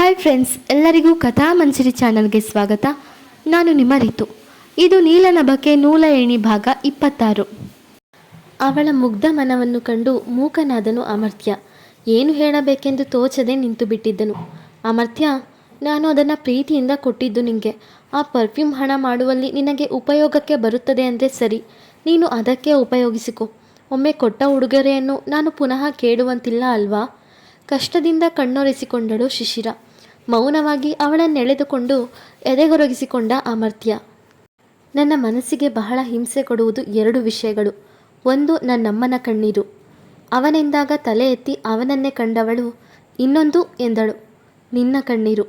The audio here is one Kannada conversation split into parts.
ಹಾಯ್ ಫ್ರೆಂಡ್ಸ್ ಎಲ್ಲರಿಗೂ ಕಥಾ ಮಂಜರಿ ಚಾನಲ್ಗೆ ಸ್ವಾಗತ. ನಾನು ನಿಮ್ಮ ರಿತು. ಇದು ನೀಲನಭಕ್ಕೆ ನೂಲ ಏಣಿ ಭಾಗ ಇಪ್ಪತ್ತಾರು. ಅವಳ ಮುಗ್ಧ ಮನವನ್ನು ಕಂಡು ಮೂಕನಾದನು ಅಮರ್ತ್ಯ. ಏನು ಹೇಳಬೇಕೆಂದು ತೋಚದೆ ನಿಂತು ಬಿಟ್ಟಿದ್ದನು. ಅಮರ್ತ್ಯ, ನಾನು ಅದನ್ನು ಪ್ರೀತಿಯಿಂದ ಕೊಟ್ಟಿದ್ದು ನಿನಗೆ ಆ ಪರ್ಫ್ಯೂಮ್ ಹಣ ಮಾಡುವಲ್ಲಿ ನಿನಗೆ ಉಪಯೋಗಕ್ಕೆ ಬರುತ್ತದೆ ಅಂದರೆ ಸರಿ. ನೀನು ಅದಕ್ಕೆ ಉಪಯೋಗಿಸಿಕೊ. ಒಮ್ಮೆ ಕೊಟ್ಟ ಉಡುಗೊರೆಯನ್ನು ನಾನು ಪುನಃ ಕೇಳುವಂತಿಲ್ಲ ಅಲ್ವಾ? ಕಷ್ಟದಿಂದ ಕಣ್ಣೊರೆಸಿಕೊಂಡಳು ಶಿಶಿರ. ಮೌನವಾಗಿ ಅವಳನ್ನೆಳೆದುಕೊಂಡು ಎದೆಗೊರಗಿಸಿಕೊಂಡ ಅಮರ್ತ್ಯ. ನನ್ನ ಮನಸ್ಸಿಗೆ ಬಹಳ ಹಿಂಸೆ ಕೊಡುವುದು ಎರಡು ವಿಷಯಗಳು. ಒಂದು, ನನ್ನಮ್ಮನ ಕಣ್ಣೀರು. ಅವನೆಂದಾಗ ತಲೆ ಎತ್ತಿ ಅವನನ್ನೇ ಕಂಡವಳು ಇನ್ನೊಂದು ಎಂದಳು. ನಿನ್ನ ಕಣ್ಣೀರು.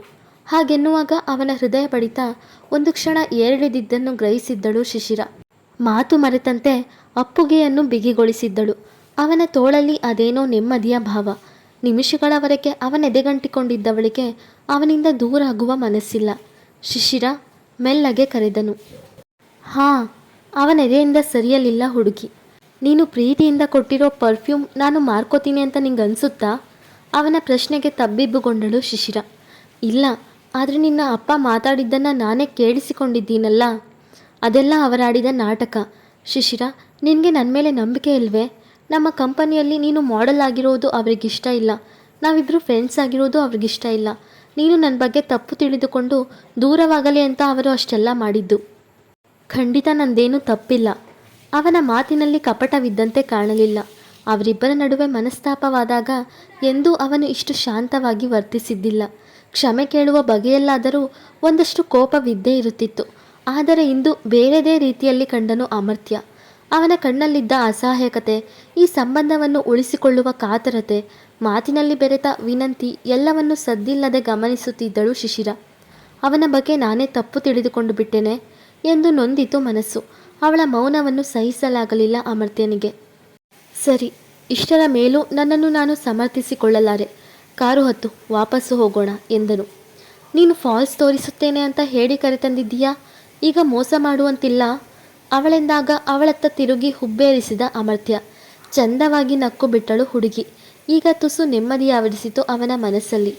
ಹಾಗೆನ್ನುವಾಗ ಅವನ ಹೃದಯ ಬಡಿತ ಒಂದು ಕ್ಷಣ ಏರಿಳಿದಿದ್ದನ್ನು ಗ್ರಹಿಸಿದ್ದಳು ಶಿಶಿರ. ಮಾತು ಮರೆತಂತೆ ಅಪ್ಪುಗೆಯನ್ನು ಬಿಗಿಗೊಳಿಸಿದ್ದಳು. ಅವನ ತೋಳಲ್ಲಿ ಅದೇನೋ ನೆಮ್ಮದಿಯ ಭಾವ. ನಿಮಿಷಗಳವರೆಗೆ ಅವನೆದೆಗಂಟಿಕೊಂಡಿದ್ದವಳಿಗೆ ಅವನಿಂದ ದೂರ ಆಗುವ ಮನಸ್ಸಿಲ್ಲ. ಶಿಶಿರ ಮೆಲ್ಲಗೆ ಕರೆದನು, ಹಾಂ ಅವನೆದೆಯಿಂದ ಸರಿಯಲಿಲ್ಲ ಹುಡುಗಿ. ನೀನು ಪ್ರೀತಿಯಿಂದ ಕೊಟ್ಟಿರೋ ಪರ್ಫ್ಯೂಮ್ ನಾನು ಮಾರ್ಕೋತೀನಿ ಅಂತ ನಿಂಗೆ ಅನಿಸುತ್ತಾ ಅವನ ಪ್ರಶ್ನೆಗೆ ತಬ್ಬಿಬ್ಬುಗೊಂಡಳು ಶಿಶಿರ, ಇಲ್ಲ, ಆದರೆ ನಿನ್ನ ಅಪ್ಪ ಮಾತಾಡಿದ್ದನ್ನು ನಾನೇ ಕೇಳಿಸಿಕೊಂಡಿದ್ದೀನಲ್ಲ. ಅದೆಲ್ಲ ಅವರಾಡಿದ ನಾಟಕ. ಶಿಶಿರ, ನಿನಗೆ ನನ್ನ ಮೇಲೆ ನಂಬಿಕೆ ಇಲ್ವೇ? ನಮ್ಮ ಕಂಪನಿಯಲ್ಲಿ ನೀನು ಮಾಡೆಲ್ ಆಗಿರೋದು ಅವರಿಗಿಷ್ಟ ಇಲ್ಲ. ನಾವಿಬ್ಬರು ಫ್ರೆಂಡ್ಸ್ ಆಗಿರೋದು ಅವ್ರಿಗಿಷ್ಟ ಇಲ್ಲ. ನೀನು ನನ್ನ ಬಗ್ಗೆ ತಪ್ಪು ತಿಳಿದುಕೊಂಡು ದೂರವಾಗಲಿ ಅಂತ ಅವರು ಅಷ್ಟೆಲ್ಲ ಮಾಡಿದ್ದು. ಖಂಡಿತ ನಂದೇನೂ ತಪ್ಪಿಲ್ಲ. ಅವನ ಮಾತಿನಲ್ಲಿ ಕಪಟವಿದ್ದಂತೆ ಕಾಣಲಿಲ್ಲ. ಅವರಿಬ್ಬರ ನಡುವೆ ಮನಸ್ತಾಪವಾದಾಗ ಎಂದೂ ಅವನು ಇಷ್ಟು ಶಾಂತವಾಗಿ ವರ್ತಿಸಿದ್ದಿಲ್ಲ. ಕ್ಷಮೆ ಕೇಳುವ ಬಗೆಯಲ್ಲಾದರೂ ಒಂದಷ್ಟು ಕೋಪವಿದ್ದೇ ಇರುತ್ತಿತ್ತು. ಆದರೆ ಇಂದು ಬೇರೆದೇ ರೀತಿಯಲ್ಲಿ ಕಂಡನು ಅಮರ್ತ್ಯ. ಅವನ ಕಣ್ಣಲ್ಲಿದ್ದ ಅಸಹಾಯಕತೆ, ಈ ಸಂಬಂಧವನ್ನು ಉಳಿಸಿಕೊಳ್ಳುವ ಕಾತರತೆ, ಮಾತಿನಲ್ಲಿ ಬೆರೆತ ವಿನಂತಿ ಎಲ್ಲವನ್ನು ಸದ್ದಿಲ್ಲದೆ ಗಮನಿಸುತ್ತಿದ್ದಳು ಶಿಶಿರ. ಅವನ ಬಗ್ಗೆ ನಾನೇ ತಪ್ಪು ತಿಳಿದುಕೊಂಡು ಬಿಟ್ಟೆನೆ ಎಂದು ನೊಂದಿತು ಮನಸ್ಸು. ಅವಳ ಮೌನವನ್ನು ಸಹಿಸಲಾಗಲಿಲ್ಲ ಅಮರ್ತ್ಯನಿಗೆ. ಸರಿ, ಇಷ್ಟರ ಮೇಲೂ ನನ್ನನ್ನು ನಾನು ಸಮರ್ಥಿಸಿಕೊಳ್ಳಲಾರೆ. ಕಾರು ಹತ್ತು, ವಾಪಸ್ಸು ಹೋಗೋಣ ಎಂದನು. ನೀನು ಫಾಲ್ಸ್ ತೋರಿಸುತ್ತೇನೆ ಅಂತ ಹೇಳಿ ಕರೆತಂದಿದ್ದೀಯಾ? ಈಗ ಮೋಸ ಮಾಡುವಂತಿಲ್ಲ? ಅವಳೆಂದಾಗ ಅವಳತ್ತ ತಿರುಗಿ ಹುಬ್ಬೇರಿಸಿದ ಅಮರ್ತ್ಯ. ಚಂದವಾಗಿ ನಕ್ಕು ಬಿಟ್ಟಳು ಹುಡುಗಿ. ಈಗ ತುಸು ನೆಮ್ಮದಿಯಾವರಿಸಿತು ಅವನ ಮನಸ್ಸಲ್ಲಿ.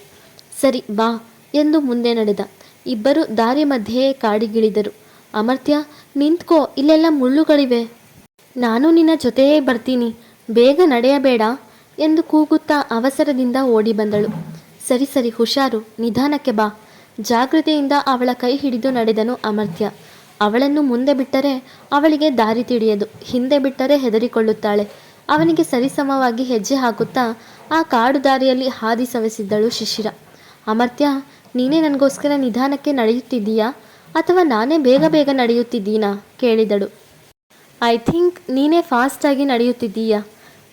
ಸರಿ, ಬಾ ಎಂದು ಮುಂದೆ ನಡೆದ. ಇಬ್ಬರು ದಾರಿ ಮಧ್ಯೆಯೇ ಕಾಡಿಗಿಳಿದರು. ಅಮರ್ತ್ಯ, ನಿಂತ್ಕೋ, ಇಲ್ಲೆಲ್ಲ ಮುಳ್ಳುಗಳಿವೆ. ನಾನು ನಿನ್ನ ಜೊತೆಯೇ ಬರ್ತೀನಿ. ಬೇಗ ನಡೆಯಬೇಡ ಎಂದು ಕೂಗುತ್ತಾ ಅವಸರದಿಂದ ಓಡಿ ಬಂದಳು ಸರಿ ಸರಿ, ಹುಷಾರು, ನಿಧಾನಕ್ಕೆ ಬಾ. ಜಾಗೃತೆಯಿಂದ ಅವಳ ಕೈ ಹಿಡಿದು ನಡೆದನು ಅಮರ್ತ್ಯ. ಅವಳನ್ನು ಮುಂದೆ ಬಿಟ್ಟರೆ ಅವಳಿಗೆ ದಾರಿ ತಿಳಿಯದು. ಹಿಂದೆ ಬಿಟ್ಟರೆ ಹೆದರಿಕೊಳ್ಳುತ್ತಾಳೆ. ಅವನಿಗೆ ಸರಿಸಮವಾಗಿ ಹೆಜ್ಜೆ ಹಾಕುತ್ತಾ ಆ ಕಾಡು ದಾರಿಯಲ್ಲಿ ಹಾದಿ ಸವೆಸಿದ್ದಳು ಶಿಶಿರ. ಅಮರ್ತ್ಯ, ನೀನೇ ನನಗೋಸ್ಕರ ನಿಧಾನಕ್ಕೆ ನಡೆಯುತ್ತಿದ್ದೀಯಾ? ಅಥವಾ ನಾನೇ ಬೇಗ ಬೇಗ ನಡೆಯುತ್ತಿದ್ದೀನಾ? ಕೇಳಿದಳು. ಐ ಥಿಂಕ್ ನೀನೇ ಫಾಸ್ಟಾಗಿ ನಡೆಯುತ್ತಿದ್ದೀಯಾ?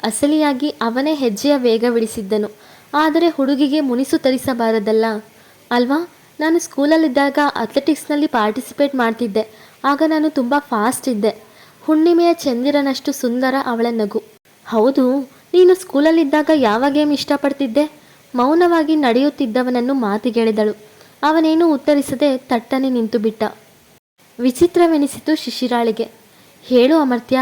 ಅಸಲಿಯಾಗಿ ಅವನೇ ಹೆಜ್ಜೆಯ ವೇಗವಿಡಿಸಿದ್ದನು ಆದರೆ ಹುಡುಗಿಗೆ ಮುನಿಸು ತರಿಸಬಾರದಲ್ಲ. ಅಲ್ವಾ? ನಾನು ಸ್ಕೂಲಲ್ಲಿದ್ದಾಗ ಅಥ್ಲೆಟಿಕ್ಸ್ನಲ್ಲಿ ಪಾರ್ಟಿಸಿಪೇಟ್ ಮಾಡ್ತಿದ್ದೆ. ಆಗ ನಾನು ತುಂಬ ಫಾಸ್ಟ್ ಇದ್ದೆ. ಹುಣ್ಣಿಮೆಯ ಚಂದಿರನಷ್ಟು ಸುಂದರ ಅವಳ ನಗು. ಹೌದು, ನೀನು ಸ್ಕೂಲಲ್ಲಿದ್ದಾಗ ಯಾವ ಗೇಮ್ ಇಷ್ಟಪಡ್ತಿದ್ದೆ? ಮೌನವಾಗಿ ನಡೆಯುತ್ತಿದ್ದವನನ್ನು ಮಾತಿಗೆಳೆದಳು. ಅವನೇನು ಉತ್ತರಿಸದೆ ತಟ್ಟನೆ ನಿಂತು ಬಿಟ್ಟ ವಿಚಿತ್ರವೆನಿಸಿತು ಶಿಶಿರಾಳಿಗೆ. ಹೇಳು ಅಮರ್ತ್ಯ.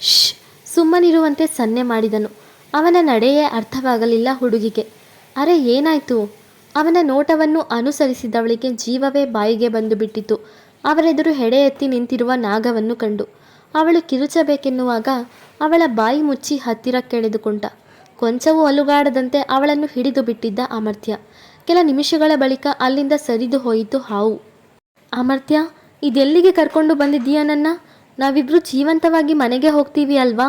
ಶ್ ಸುಮ್ಮನಿರುವಂತೆ ಸನ್ನೆ ಮಾಡಿದನು. ಅವನ ನಡೆಯೇ ಅರ್ಥವಾಗಲಿಲ್ಲ ಹುಡುಗಿಗೆ. ಅರೆ, ಏನಾಯ್ತು? ಅವನ ನೋಟವನ್ನು ಅನುಸರಿಸಿದವಳಿಗೆ ಜೀವವೇ ಬಾಯಿಗೆ ಬಂದು ಬಿಟ್ಟಿತು ಅವರೆದುರು ಹೆಡೆ ಎತ್ತಿ ನಿಂತಿರುವ ನಾಗವನ್ನು ಕಂಡು. ಅವಳು ಕಿರುಚಬೇಕೆನ್ನುವಾಗ ಅವಳ ಬಾಯಿ ಮುಚ್ಚಿ ಹತ್ತಿರ ಕೆಳೆದುಕೊಂಡ. ಕೊಂಚವೂ ಅಲುಗಾಡದಂತೆ ಅವಳನ್ನು ಹಿಡಿದು ಬಿಟ್ಟಿದ್ದ ಅಮರ್ತ್ಯ ಕೆಲ ನಿಮಿಷಗಳ ಬಳಿಕ ಅಲ್ಲಿಂದ ಸರಿದು ಹೋಯಿತು ಹಾವು. ಅಮರ್ತ್ಯ ಇದೆಲ್ಲಿಗೆ ಕರ್ಕೊಂಡು ಬಂದಿದ್ದೀಯ ನನ್ನ? ನಾವಿಬ್ರು ಜೀವಂತವಾಗಿ ಮನೆಗೆ ಹೋಗ್ತೀವಿ ಅಲ್ವಾ?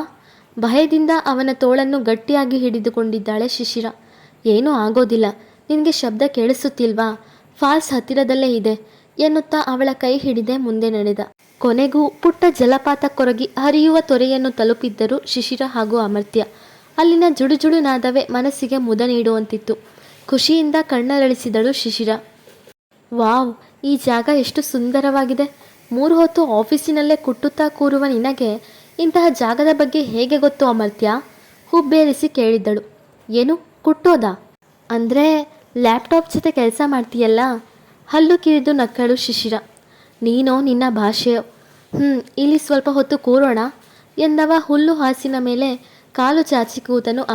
ಭಯದಿಂದ ಅವನ ತೋಳನ್ನು ಗಟ್ಟಿಯಾಗಿ ಹಿಡಿದುಕೊಂಡಿದ್ದಾಳೆ ಶಿಶಿರ. ಏನೂ ಆಗೋದಿಲ್ಲ. ನಿನಗೆ ಶಬ್ದ ಕೇಳಿಸುತ್ತಿಲ್ವಾ? ಫಾಲ್ಸ್ ಹತ್ತಿರದಲ್ಲೇ ಇದೆ, ಎನ್ನುತ್ತಾ ಅವಳ ಕೈ ಹಿಡಿದೆ ಮುಂದೆ ನಡೆದ. ಕೊನೆಗೂ ಪುಟ್ಟ ಜಲಪಾತ ಕೊರಗಿ ಹರಿಯುವ ತೊರೆಯನ್ನು ತಲುಪಿದ್ದರು ಶಿಶಿರ ಹಾಗೂ ಅಮರ್ತ್ಯ. ಅಲ್ಲಿನ ಜುಡುಜುಡು ನಾದವೇ ಮನಸ್ಸಿಗೆ ಮುದ ನೀಡುವಂತಿತ್ತು. ಖುಷಿಯಿಂದ ಕಣ್ಣರಳಿಸಿದಳು ಶಿಶಿರ. ವಾವ್, ಈ ಜಾಗ ಎಷ್ಟು ಸುಂದರವಾಗಿದೆ. ಮೂರು ಹೊತ್ತು ಆಫೀಸಿನಲ್ಲೇ ಕುಟ್ಟುತ್ತಾ ಕೂರುವ ನಿನಗೆ ಇಂತಹ ಜಾಗದ ಬಗ್ಗೆ ಹೇಗೆ ಗೊತ್ತು ಅಮರ್ತ್ಯ? ಹುಬ್ಬೇರಿಸಿ ಕೇಳಿದ್ದಳು. ಏನು, ಕುಟ್ಟೋದಾ? ಅಂದರೆ ಲ್ಯಾಪ್ಟಾಪ್ ಜೊತೆ ಕೆಲಸ ಮಾಡ್ತೀಯಲ್ಲ? ಹಲ್ಲು ಕಿರಿದು ನಕ್ಕಳು ಶಿಶಿರ. ನೀನೋ ನಿನ್ನ ಭಾಷೆಯೋ. ಹ್ಞೂ ಇಲ್ಲಿ ಸ್ವಲ್ಪ ಹೊತ್ತು ಕೂರೋಣ. ಎಂದವ ಹುಲ್ಲು ಹಾಸಿನ ಮೇಲೆ ಕಾಲು ಚಾಚಿ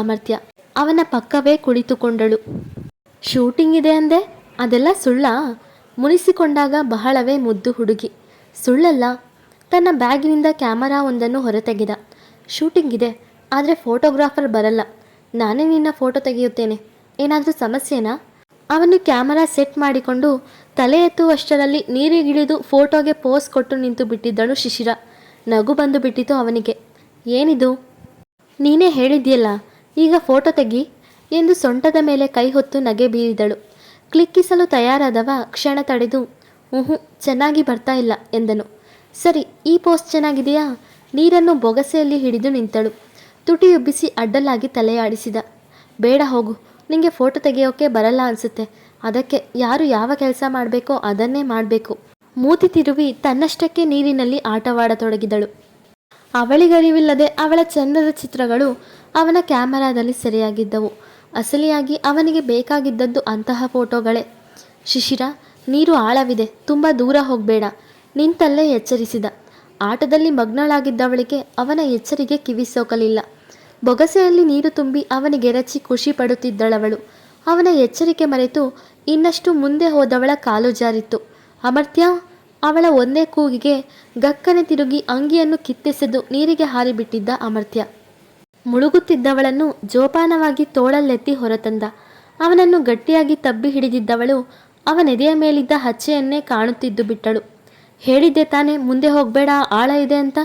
ಅಮರ್ತ್ಯ. ಅವನ ಪಕ್ಕವೇ ಕುಳಿತುಕೊಂಡಳು. ಶೂಟಿಂಗ್ ಇದೆ ಅಂದೆ? ಅದೆಲ್ಲ ಸುಳ್ಳ? ಮುನಿಸಿಕೊಂಡಾಗ ಬಹಳವೇ ಮುದ್ದು ಹುಡುಗಿ. ಸುಳ್ಳಲ್ಲ. ತನ್ನ ಬ್ಯಾಗಿನಿಂದ ಕ್ಯಾಮರಾ ಒಂದನ್ನು ಹೊರತೆಗೆದ. ಶೂಟಿಂಗ್ ಇದೆ, ಆದರೆ ಫೋಟೋಗ್ರಾಫರ್ ಬರಲ್ಲ. ನಾನೇ ನಿನ್ನ ಫೋಟೋ ತೆಗೆಯುತ್ತೇನೆ. ಏನಾದರೂ ಸಮಸ್ಯೆನಾ? ಅವನು ಕ್ಯಾಮರಾ ಸೆಟ್ ಮಾಡಿಕೊಂಡು ತಲೆ ಎತ್ತುವಷ್ಟರಲ್ಲಿ ನೀರಿಗಿಳಿದು ಫೋಟೋಗೆ ಪೋಸ್ ಕೊಟ್ಟು ನಿಂತು ಬಿಟ್ಟಿದ್ದಳು ಶಿಶಿರ. ನಗು ಬಂದು ಬಿಟ್ಟಿತು ಅವನಿಗೆ. ಏನಿದು? ನೀನೇ ಹೇಳಿದ್ಯಲ್ಲ, ಈಗ ಫೋಟೋ ತೆಗಿ ಎಂದು ಸೊಂಟದ ಮೇಲೆ ಕೈ ಹೊತ್ತು ನಗೆ ಬೀರಿದಳು. ಕ್ಲಿಕ್ಕಿಸಲು ತಯಾರಾದವ ಕ್ಷಣ ತಡೆದು ಹ್ಞೂ ಚೆನ್ನಾಗಿ ಬರ್ತಾ ಇಲ್ಲ, ಎಂದನು. ಸರಿ, ಈ ಪೋಸ್ಟ್ ಚೆನ್ನಾಗಿದೆಯಾ? ನೀರನ್ನು ಬೊಗಸೆಯಲ್ಲಿ ಹಿಡಿದು ನಿಂತಳು. ತುಟಿಯುಬ್ಬಿಸಿ ಅಡ್ಡಲಾಗಿ ತಲೆಯಾಡಿಸಿದ. ಬೇಡ ಹೋಗು ನಿಂಗೆ ಫೋಟೋ ತೆಗೆಯೋಕೆ ಬರಲ್ಲ ಅನಿಸುತ್ತೆ. ಅದಕ್ಕೆ ಯಾರು ಯಾವ ಕೆಲಸ ಮಾಡಬೇಕೋ ಅದನ್ನೇ ಮಾಡಬೇಕು. ಮೂತಿ ತಿರುವಿ ತನ್ನಷ್ಟಕ್ಕೆ ನೀರಿನಲ್ಲಿ ಆಟವಾಡತೊಡಗಿದಳು. ಅವಳಿಗರಿವಿಲ್ಲದೆ ಅವಳ ಚಂದದ ಚಿತ್ರಗಳು ಅವನ ಕ್ಯಾಮರಾದಲ್ಲಿ ಸೆರೆಯಾಗಿದ್ದವು. ಅಸಲಿಯಾಗಿ ಅವನಿಗೆ ಬೇಕಾಗಿದ್ದದ್ದು ಅಂತಹ ಫೋಟೋಗಳೇ ಶಿಶಿರ, ನೀರು ಆಳವಿದೆ, ತುಂಬ ದೂರ ಹೋಗಬೇಡ. ನಿಂತಲ್ಲೇ ಎಚ್ಚರಿಸಿದ. ಆಟದಲ್ಲಿ ಮಗ್ನಳಾಗಿದ್ದವಳಿಗೆ ಅವನ ಎಚ್ಚರಿಗೆ ಕಿವಿಸೋಕಲಿಲ್ಲ. ಬೊಗಸೆಯಲ್ಲಿ ನೀರು ತುಂಬಿ ಅವನಿಗೆರಚಿ ಖುಷಿ ಪಡುತ್ತಿದ್ದಳವಳು. ಅವನ ಎಚ್ಚರಿಕೆ ಮರೆತು ಇನ್ನಷ್ಟು ಮುಂದೆ ಹೋದವಳ ಕಾಲು ಜಾರಿತ್ತು. ಅಮರ್ತ್ಯ, ಅವಳ ಒಂದೇ ಕೂಗಿಗೆ ಗಕ್ಕನೆ ತಿರುಗಿ ಅಂಗಿಯನ್ನು ಕಿತ್ತೆಸೆದು ನೀರಿಗೆ ಹಾರಿಬಿಟ್ಟಿದ್ದ ಅಮರ್ತ್ಯ. ಮುಳುಗುತ್ತಿದ್ದವಳನ್ನು ಜೋಪಾನವಾಗಿ ತೋಳಲ್ಲೆತ್ತಿ ಹೊರತಂದ. ಅವನನ್ನು ಗಟ್ಟಿಯಾಗಿ ತಬ್ಬಿ ಹಿಡಿದಿದ್ದವಳು ಅವನೆದೆಯ ಮೇಲಿದ್ದ ಹಚ್ಚೆಯನ್ನೇ ಕಾಣುತ್ತಿದ್ದು ಬಿಟ್ಟಳು. ಹೇಳಿದ್ದೆ ತಾನೇ, ಮುಂದೆ ಹೋಗಬೇಡ, ಆಳ ಇದೆ ಅಂತ.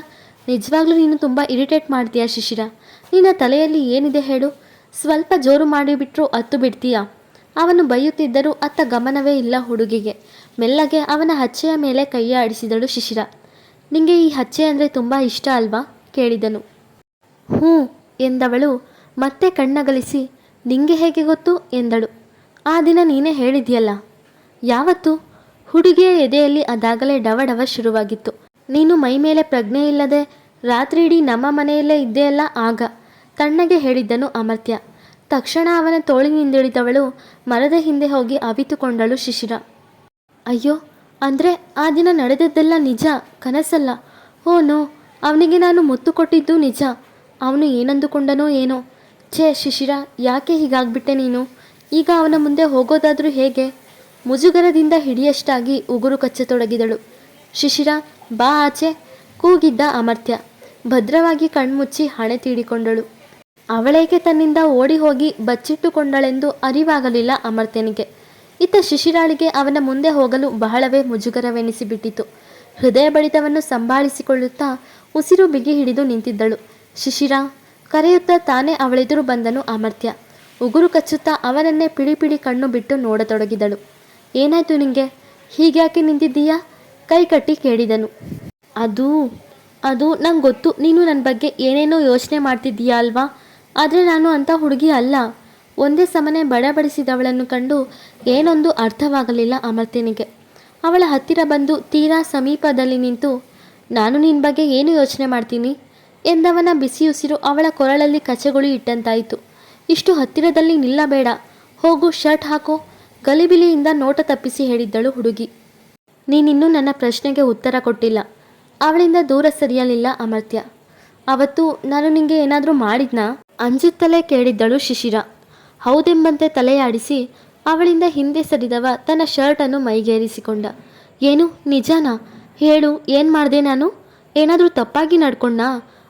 ನಿಜವಾಗ್ಲೂ ನೀನು ತುಂಬ ಇರಿಟೇಟ್ ಮಾಡ್ತೀಯ ಶಿಶಿರ? ನಿನ್ನ ತಲೆಯಲ್ಲಿ ಏನಿದೆ ಹೇಳು. ಸ್ವಲ್ಪ ಜೋರು ಮಾಡಿಬಿಟ್ರು ಅತ್ತು ಬಿಡ್ತೀಯಾ? ಅವನು ಬೈಯುತ್ತಿದ್ದರೂ ಅತ್ತ ಗಮನವೇ ಇಲ್ಲ ಹುಡುಗಿಗೆ. ಮೆಲ್ಲಗೆ ಅವನ ಹಚ್ಚೆಯ ಮೇಲೆ ಕೈಯ ಆಡಿಸಿದಳು ಶಿಶಿರ. ನಿಂಗೆ ಈ ಹಚ್ಚೆ ಅಂದರೆ ತುಂಬ ಇಷ್ಟ ಅಲ್ವಾ? ಕೇಳಿದನು. ಹ್ಞೂ ಎಂದವಳು. ಮತ್ತೆ ಕಣ್ಣಗಲಿಸಿ, ನಿಂಗೆ ಹೇಗೆ ಗೊತ್ತು? ಎಂದಳು. ಆ ದಿನ ನೀನೇ ಹೇಳಿದ್ಯಲ್ಲ. ಯಾವತ್ತು? ಹುಡುಗಿಯ ಎದೆಯಲ್ಲಿ ಅದಾಗಲೇ ಡವಡವ ಶುರುವಾಗಿತ್ತು. ನೀನು ಮೈ ಮೇಲೆ ಪ್ರಜ್ಞೆ ಇಲ್ಲದೆ ರಾತ್ರಿ ಇಡೀ ನಮ್ಮ ಮನೆಯಲ್ಲೇ ಇದ್ದೆಯಲ್ಲ ಆಗ. ತಣ್ಣಗೆ ಹೇಳಿದ್ದನು ಅಮರ್ತ್ಯ. ತಕ್ಷಣ ಅವನ ತೋಳಿನಿಂದಿಳಿದವಳು ಮರದ ಹಿಂದೆ ಹೋಗಿ ಅವಿತುಕೊಂಡಳು ಶಿಶಿರ. ಅಯ್ಯೋ, ಅಂದರೆ ಆ ದಿನ ನಡೆದದ್ದೆಲ್ಲ ನಿಜ, ಕನಸಲ್ಲ? ಓ ನೋ, ಅವನಿಗೆ ನಾನು ಮುತ್ತು ಕೊಟ್ಟಿದ್ದು ನಿಜ. ಅವನು ಏನಂದುಕೊಂಡನೋ ಏನೋ. ಛೇ ಶಿಶಿರ, ಯಾಕೆ ಹೀಗಾಗ್ಬಿಟ್ಟೆ ನೀನು? ಈಗ ಅವನ ಮುಂದೆ ಹೋಗೋದಾದರೂ ಹೇಗೆ? ಮುಜುಗರದಿಂದ ಹಿಡಿಯಷ್ಟಾಗಿ ಉಗುರು ಕಚ್ಚತೊಡಗಿದಳು. ಶಿಶಿರ, ಬಾ ಆಚೆ. ಕೂಗಿದ್ದ ಅಮರ್ತ್ಯ. ಭದ್ರವಾಗಿ ಕಣ್ಮುಚ್ಚಿ ಹಣೆ ತೀಡಿಕೊಂಡಳು. ಅವಳೇಕೆ ತನ್ನಿಂದ ಓಡಿ ಹೋಗಿ ಬಚ್ಚಿಟ್ಟುಕೊಂಡಳೆಂದು ಅರಿವಾಗಲಿಲ್ಲ ಅಮರ್ತ್ಯನಿಗೆ. ಇತ್ತ ಶಿಶಿರಾಳಿಗೆ ಅವನ ಮುಂದೆ ಹೋಗಲು ಬಹಳವೇ ಮುಜುಗರವೆನಿಸಿಬಿಟ್ಟಿತು. ಹೃದಯ ಬಡಿತವನ್ನು ಸಂಭಾಳಿಸಿಕೊಳ್ಳುತ್ತಾ ಉಸಿರು ಬಿಗಿ ಹಿಡಿದು ನಿಂತಿದ್ದಳು. ಶಿಶಿರ, ಕರೆಯುತ್ತಾ ತಾನೇ ಅವಳೆದುರು ಬಂದನು ಅಮರ್ತ್ಯ. ಉಗುರು ಕಚ್ಚುತ್ತಾ ಅವನನ್ನೇ ಪಿಡಿ ಪಿಡಿ ಕಣ್ಣು ಬಿಟ್ಟು ನೋಡತೊಡಗಿದಳು. ಏನಾಯ್ತು ನಿಂಗೆ? ಹೀಗ್ಯಾಕೆ ನಿಂತಿದ್ದೀಯಾ? ಕೈ ಕಟ್ಟಿ ಕೇಳಿದನು. ಅದು ಅದು ನಂಗೆ ಗೊತ್ತು ನೀನು ನನ್ನ ಬಗ್ಗೆ ಏನೇನೋ ಯೋಚನೆ ಮಾಡ್ತಿದ್ದೀಯಾ ಅಲ್ವಾ? ಆದರೆ ನಾನು ಅಂಥ ಹುಡುಗಿ ಅಲ್ಲ. ಒಂದೇ ಸಮನೆ ಬಡಬಡಿಸಿದವಳನ್ನು ಕಂಡು ಏನೊಂದು ಅರ್ಥವಾಗಲಿಲ್ಲ ಅಮರ್ತ್ಯನಿಗೆ. ಅವಳ ಹತ್ತಿರ ಬಂದು ತೀರಾ ಸಮೀಪದಲ್ಲಿ ನಿಂತು, ನಾನು ನಿನ್ನ ಬಗ್ಗೆ ಏನು ಯೋಚನೆ ಮಾಡ್ತೀನಿ? ಎಂದವನ ಬಿಸಿಯುಸಿರು ಅವಳ ಕೊರಳಲ್ಲಿ ಕಚಗುಳಿ ಇಟ್ಟಂತಾಯಿತು. ಇಷ್ಟು ಹತ್ತಿರದಲ್ಲಿ ನಿಲ್ಲಬೇಡ. ಹೋಗು, ಶರ್ಟ್ ಹಾಕೋ. ಗಲಿಬಿಲಿಯಿಂದ ನೋಟ ತಪ್ಪಿಸಿ ಹೇಳಿದ್ದಳು ಹುಡುಗಿ. ನೀನಿನ್ನೂ ನನ್ನ ಪ್ರಶ್ನೆಗೆ ಉತ್ತರ ಕೊಟ್ಟಿಲ್ಲ. ಅವಳಿಂದ ದೂರ ಸರಿಯಲಿಲ್ಲ ಅಮರ್ತ್ಯ. ಅವತ್ತು ನಾನು ನಿಂಗೆ ಏನಾದರೂ ಮಾಡಿದ್ನಾ? ಅಂಜುತ್ತಲೇ ಕೇಳಿದ್ದಳು ಶಿಶಿರ. ಹೌದೆಂಬಂತೆ ತಲೆಯಾಡಿಸಿ ಅವಳಿಂದ ಹಿಂದೆ ಸರಿದವ ತನ್ನ ಶರ್ಟನ್ನು ಮೈಗೇರಿಸಿಕೊಂಡ. ಏನು, ನಿಜನಾ? ಹೇಳು, ಏನು ಮಾಡಿದೆ ನಾನು? ಏನಾದರೂ ತಪ್ಪಾಗಿ ನಡ್ಕೊಂಡ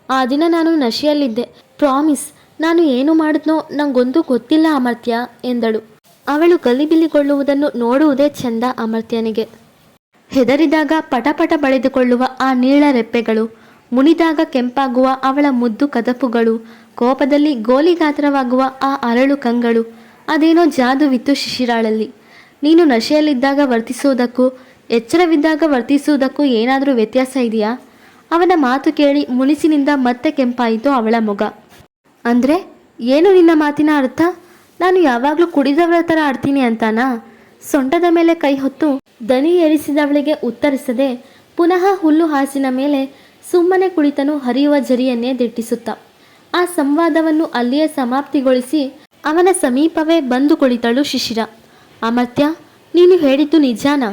ಆ ದಿನ ನಾನು ನಶೆಯಲ್ಲಿದ್ದೆ. ಪ್ರಾಮಿಸ್, ನಾನು ಏನು ಮಾಡಿದ್ನೋ ನಂಗೊಂದು ಗೊತ್ತಿಲ್ಲ ಅಮರ್ತ್ಯ ಎಂದಳು. ಅವಳು ಗಲಿಬಿಲಿಗೊಳ್ಳುವುದನ್ನು ನೋಡುವುದೇ ಚಂದ ಅಮರ್ತ್ಯನಿಗೆ ಹೆದರಿದಾಗ ಪಟಪಟ ಬಳಿದುಕೊಳ್ಳುವ ಆ ನೀಳ ರೆಪ್ಪೆಗಳು ಮುನಿದಾಗ ಕೆಂಪಾಗುವ ಅವಳ ಮುದ್ದು ಕದಪುಗಳು, ಕೋಪದಲ್ಲಿ ಗೋಲಿಗಾತ್ರವಾಗುವ ಆ ಅರಳು ಕಂಗಳು, ಅದೇನೋ ಜಾದುವಿತ್ತು ಶಿಶಿರಾಳಲ್ಲಿ. ನೀನು ನಶೆಯಲ್ಲಿದ್ದಾಗ ವರ್ತಿಸುವುದಕ್ಕೂ, ಎಚ್ಚರವಿದ್ದಾಗ ವರ್ತಿಸುವುದಕ್ಕೂ ಏನಾದರೂ ವ್ಯತ್ಯಾಸ ಇದೆಯಾ? ಅವನ ಮಾತು ಕೇಳಿ ಮುನಿಸಿನಿಂದ ಮತ್ತೆ ಕೆಂಪಾಯಿತು ಅವಳ ಮೊಗ ಅಂದರೆ, ಏನು ನಿನ್ನ ಮಾತಿನ ಅರ್ಥ? ನಾನು ಯಾವಾಗಲೂ ಕುಡಿದವಳ ಥರ ಆಡ್ತೀನಿ ಅಂತಾನಾ? ಸೊಂಟದ ಮೇಲೆ ಕೈ ಹೊತ್ತು ದನಿ ಏರಿಸಿದವಳಿಗೆ ಉತ್ತರಿಸದೆ, ಪುನಃ ಹುಲ್ಲು ಹಾಸಿನ ಮೇಲೆ ಸುಮ್ಮನೆ ಕುಳಿತನು ಹರಿಯುವ ಜರಿಯನ್ನೇ ದಿಟ್ಟಿಸುತ್ತ. ಆ ಸಂವಾದವನ್ನು ಅಲ್ಲಿಯೇ ಸಮಾಪ್ತಿಗೊಳಿಸಿ ಅವನ ಸಮೀಪವೇ ಬಂದು ಕುಳಿತಳು ಶಿಶಿರ. ಅಮರ್ತ್ಯ, ನೀನು ಹೇಳಿದ್ದು ನಿಜಾನಾ?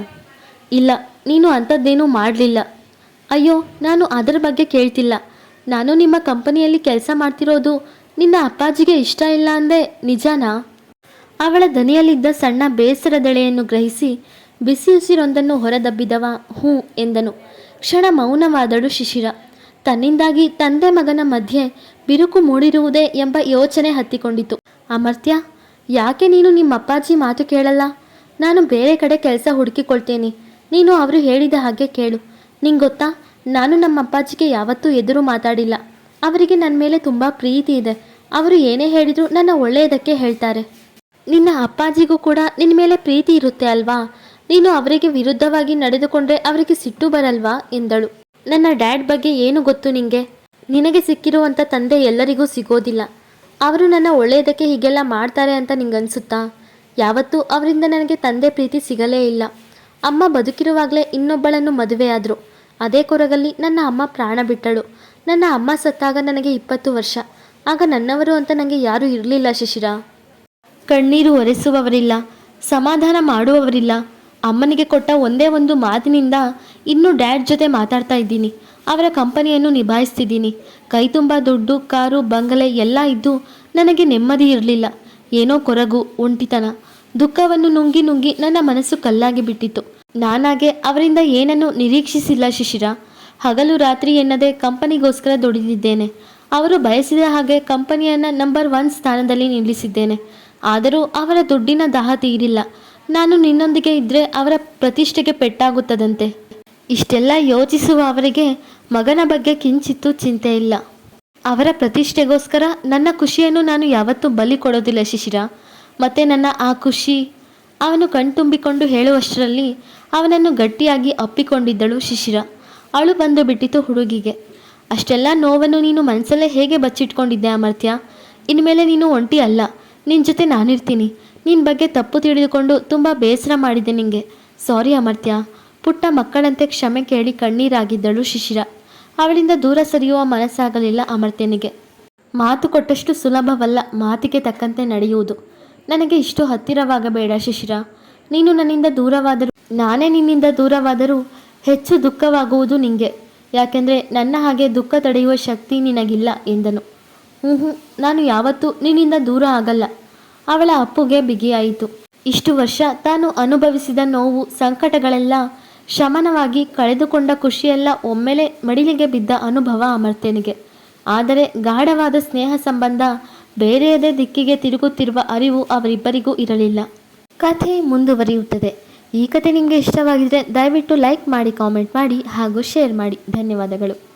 ಇಲ್ಲ, ನೀನು ಅಂಥದ್ದೇನೂ ಮಾಡಲಿಲ್ಲ. ಅಯ್ಯೋ, ನಾನು ಅದರ ಬಗ್ಗೆ ಕೇಳ್ತಿಲ್ಲ. ನಾನು ನಿಮ್ಮ ಕಂಪನಿಯಲ್ಲಿ ಕೆಲಸ ಮಾಡ್ತಿರೋದು ನಿನ್ನ ಅಪ್ಪಾಜಿಗೆ ಇಷ್ಟ ಇಲ್ಲ ಅಂದೆ ನಿಜಾನಾ? ಅವಳ ದನಿಯಲ್ಲಿದ್ದ ಸಣ್ಣ ಬೇಸರದೆಳೆಯನ್ನು ಗ್ರಹಿಸಿ ಬಿಸಿ ಉಸಿರೊಂದನ್ನು ಹೊರದಬ್ಬಿದವ ಹೂ ಎಂದನು. ಕ್ಷಣ ಮೌನವಾದಳು ಶಿಶಿರ. ತನ್ನಿಂದಾಗಿ ತಂದೆ ಮಗನ ಮಧ್ಯೆ ಬಿರುಕು ಮೂಡಿರುವುದೇ ಎಂಬ ಯೋಚನೆ ಹತ್ತಿಕೊಂಡಿತು. ಅಮರ್ತ್ಯ, ಯಾಕೆ ನೀನು ನಿಮ್ಮ ಅಪ್ಪಾಜಿ ಮಾತು ಕೇಳಲ್ಲ? ನಾನು ಬೇರೆ ಕಡೆ ಕೆಲಸ ಹುಡುಕಿಕೊಳ್ತೇನೆ. ನೀನು ಅವರು ಹೇಳಿದ ಹಾಗೆ ಕೇಳು. ನಿಂಗೊತ್ತಾ? ನಾನು ನಮ್ಮ ಅಪ್ಪಾಜಿಗೆ ಯಾವತ್ತೂ ಎದುರು ಮಾತಾಡಿಲ್ಲ. ಅವರಿಗೆ ನನ್ನ ಮೇಲೆ ತುಂಬ ಪ್ರೀತಿ ಇದೆ. ಅವರು ಏನೇ ಹೇಳಿದರೂ ನನ್ನ ಒಳ್ಳೆಯದಕ್ಕೆ ಹೇಳ್ತಾರೆ. ನಿನ್ನ ಅಪ್ಪಾಜಿಗೂ ಕೂಡ ನಿನ್ನ ಮೇಲೆ ಪ್ರೀತಿ ಇರುತ್ತೆ ಅಲ್ವಾ? ನೀನು ಅವರಿಗೆ ವಿರುದ್ಧವಾಗಿ ನಡೆದುಕೊಂಡ್ರೆ ಅವರಿಗೆ ಸಿಟ್ಟು ಬರಲ್ವಾ ಎಂದಳು. ನನ್ನ ಡ್ಯಾಡ್ ಬಗ್ಗೆ ಏನು ಗೊತ್ತು ನಿಂಗೆ? ನಿನಗೆ ಸಿಕ್ಕಿರುವಂಥ ತಂದೆ ಎಲ್ಲರಿಗೂ ಸಿಗೋದಿಲ್ಲ. ಅವರು ನನ್ನ ಒಳ್ಳೆಯದಕ್ಕೆ ಹೀಗೆಲ್ಲ ಮಾಡ್ತಾರೆ ಅಂತ ನಿಂಗನ್ಸುತ್ತಾ? ಯಾವತ್ತೂ ಅವರಿಂದ ನನಗೆ ತಂದೆ ಪ್ರೀತಿ ಸಿಗಲೇ ಇಲ್ಲ. ಅಮ್ಮ ಬದುಕಿರುವಾಗಲೇ ಇನ್ನೊಬ್ಬಳನ್ನು ಮದುವೆಯಾದರು ಅದೇ ಕೊರಗಲ್ಲಿ ನನ್ನ ಅಮ್ಮ ಪ್ರಾಣ ಬಿಟ್ಟಳು. ನನ್ನ ಅಮ್ಮ ಸತ್ತಾಗ ನನಗೆ ಇಪ್ಪತ್ತು ವರ್ಷ. ಆಗ ನನ್ನವರು ಅಂತ ನನಗೆ ಯಾರೂ ಇರಲಿಲ್ಲ ಶಿಶಿರ. ಕಣ್ಣೀರು ಒರೆಸುವವರಿಲ್ಲ. ಸಮಾಧಾನ ಮಾಡುವವರಿಲ್ಲ. ಅಮ್ಮನಿಗೆ ಕೊಟ್ಟ ಒಂದೇ ಒಂದು ಮಾತಿನಿಂದ ಇನ್ನೂ ಡ್ಯಾಡ್ ಜೊತೆ ಮಾತಾಡ್ತಾ ಇದ್ದೀನಿ. ಅವರ ಕಂಪನಿಯನ್ನು ನಿಭಾಯಿಸ್ತಿದ್ದೀನಿ. ಕೈ ತುಂಬ ದುಡ್ಡು, ಕಾರು, ಬಂಗಲೆ ಎಲ್ಲ ಇದ್ದು ನನಗೆ ನೆಮ್ಮದಿ ಇರಲಿಲ್ಲ. ಏನೋ ಕೊರಗು, ಒಂಟಿತನ. ದುಃಖವನ್ನು ನುಂಗಿ ನುಂಗಿ ನನ್ನ ಮನಸ್ಸು ಕಲ್ಲಾಗಿ ಬಿಟ್ಟಿತ್ತು. ನಾನಾಗೆ ಅವರಿಂದ ಏನನ್ನು ನಿರೀಕ್ಷಿಸಿಲ್ಲ ಶಿಶಿರ. ಹಗಲು ರಾತ್ರಿ ಎನ್ನದೆ ಕಂಪನಿಗೋಸ್ಕರ ದುಡಿದಿದ್ದೇನೆ. ಅವರು ಬಯಸಿದ ಹಾಗೆ ಕಂಪನಿಯನ್ನು ನಂಬರ್ ಒನ್ ಸ್ಥಾನದಲ್ಲಿ ನಿಲ್ಲಿಸಿದ್ದೇನೆ. ಆದರೂ ಅವರ ದುಡ್ಡಿನ ದಾಹ ತೀರಿಲ್ಲ. ನಾನು ನಿನ್ನೊಂದಿಗೆ ಇದ್ದರೆ ಅವರ ಪ್ರತಿಷ್ಠೆಗೆ ಪೆಟ್ಟಾಗುತ್ತದಂತೆ. ಇಷ್ಟೆಲ್ಲ ಯೋಚಿಸುವ ಅವರಿಗೆ ಮಗನ ಬಗ್ಗೆ ಕಿಂಚಿತ್ತೂ ಚಿಂತೆ ಇಲ್ಲ. ಅವರ ಪ್ರತಿಷ್ಠೆಗೋಸ್ಕರ ನನ್ನ ಖುಷಿಯನ್ನು ನಾನು ಯಾವತ್ತೂ ಬಲಿ ಕೊಡೋದಿಲ್ಲ ಶಿಶಿರ. ಮತ್ತೆ ನನ್ನ ಆ ಖುಷಿ, ಅವನು ಕಣ್ತುಂಬಿಕೊಂಡು ಹೇಳುವಷ್ಟರಲ್ಲಿ ಅವನನ್ನು ಗಟ್ಟಿಯಾಗಿ ಅಪ್ಪಿಕೊಂಡಿದ್ದಳು ಶಿಶಿರ. ಅಳು ಬಂದು ಬಿಟ್ಟಿತು ಹುಡುಗಿಗೆ. ಅಷ್ಟೆಲ್ಲ ನೋವನ್ನು ನೀನು ಮನಸ್ಸಲ್ಲೇ ಹೇಗೆ ಬಚ್ಚಿಟ್ಕೊಂಡಿದ್ದೆ ಅಮರ್ತ್ಯ ಇನ್ಮೇಲೆ ನೀನು ಒಂಟಿ ಅಲ್ಲ. ನಿನ್ನ ಜೊತೆ ನಾನಿರ್ತೀನಿ. ನಿನ್ನ ಬಗ್ಗೆ ತಪ್ಪು ತಿಳಿದುಕೊಂಡು ತುಂಬ ಬೇಸರ ಮಾಡಿದೆ ನಿಂಗೆ. ಸಾರಿ ಅಮರ್ತ್ಯ. ಪುಟ್ಟ ಮಕ್ಕಳಂತೆ ಕ್ಷಮೆ ಕೇಳಿ ಕಣ್ಣೀರಾಗಿದ್ದಳು ಶಿಶಿರ. ಅವಳಿಂದ ದೂರ ಸರಿಯುವ ಮನಸ್ಸಾಗಲಿಲ್ಲ ಅಮರ್ತ್ಯನಿಗೆ. ಮಾತು ಕೊಟ್ಟಷ್ಟು ಸುಲಭವಲ್ಲ, ಮಾತಿಗೆ ತಕ್ಕಂತೆ ನಡೆಯುವುದು. ನನಗೆ ಇಷ್ಟು ಹತ್ತಿರವಾಗಬೇಡ ಶಿಶಿರ. ನೀನು ನನ್ನಿಂದ ದೂರವಾದರೂ, ನಾನೇ ನಿನ್ನಿಂದ ದೂರವಾದರೂ ಹೆಚ್ಚು ದುಃಖವಾಗುವುದು ನಿಂಗೆ. ಯಾಕೆಂದರೆ ನನ್ನ ಹಾಗೆ ದುಃಖ ತಡೆಯುವ ಶಕ್ತಿ ನಿನಗಿಲ್ಲ ಎಂದನು. ಹ್ಞೂ ಹ್ಞೂ ನಾನು ಯಾವತ್ತೂ ನಿನ್ನಿಂದ ದೂರ ಆಗಲ್ಲ. ಅವಳ ಅಪ್ಪುಗೆ ಬಿಗಿಯಾಯಿತು. ಇಷ್ಟು ವರ್ಷ ತಾನು ಅನುಭವಿಸಿದ ನೋವು, ಸಂಕಟಗಳೆಲ್ಲ ಶಮನವಾಗಿ ಕಳೆದುಕೊಂಡ ಖುಷಿಯೆಲ್ಲ ಒಮ್ಮೆಲೆ ಮಡಿಲಿಗೆ ಬಿದ್ದ ಅನುಭವ ಅಮರ್ತ್ಯನಿಗೆ ಆದರೆ ಗಾಢವಾದ ಸ್ನೇಹ ಸಂಬಂಧ ಬೇರೆಯದೇ ದಿಕ್ಕಿಗೆ ತಿರುಗುತ್ತಿರುವ ಅರಿವು ಅವರಿಬ್ಬರಿಗೂ ಇರಲಿಲ್ಲ. ಕಥೆ ಮುಂದುವರಿಯುತ್ತದೆ. ಈ ಕಥೆ ನಿಮಗೆ ಇಷ್ಟವಾಗಿದ್ದರೆ ದಯವಿಟ್ಟು ಲೈಕ್ ಮಾಡಿ, ಕಾಮೆಂಟ್ ಮಾಡಿ ಹಾಗೂ ಶೇರ್ ಮಾಡಿ. ಧನ್ಯವಾದಗಳು.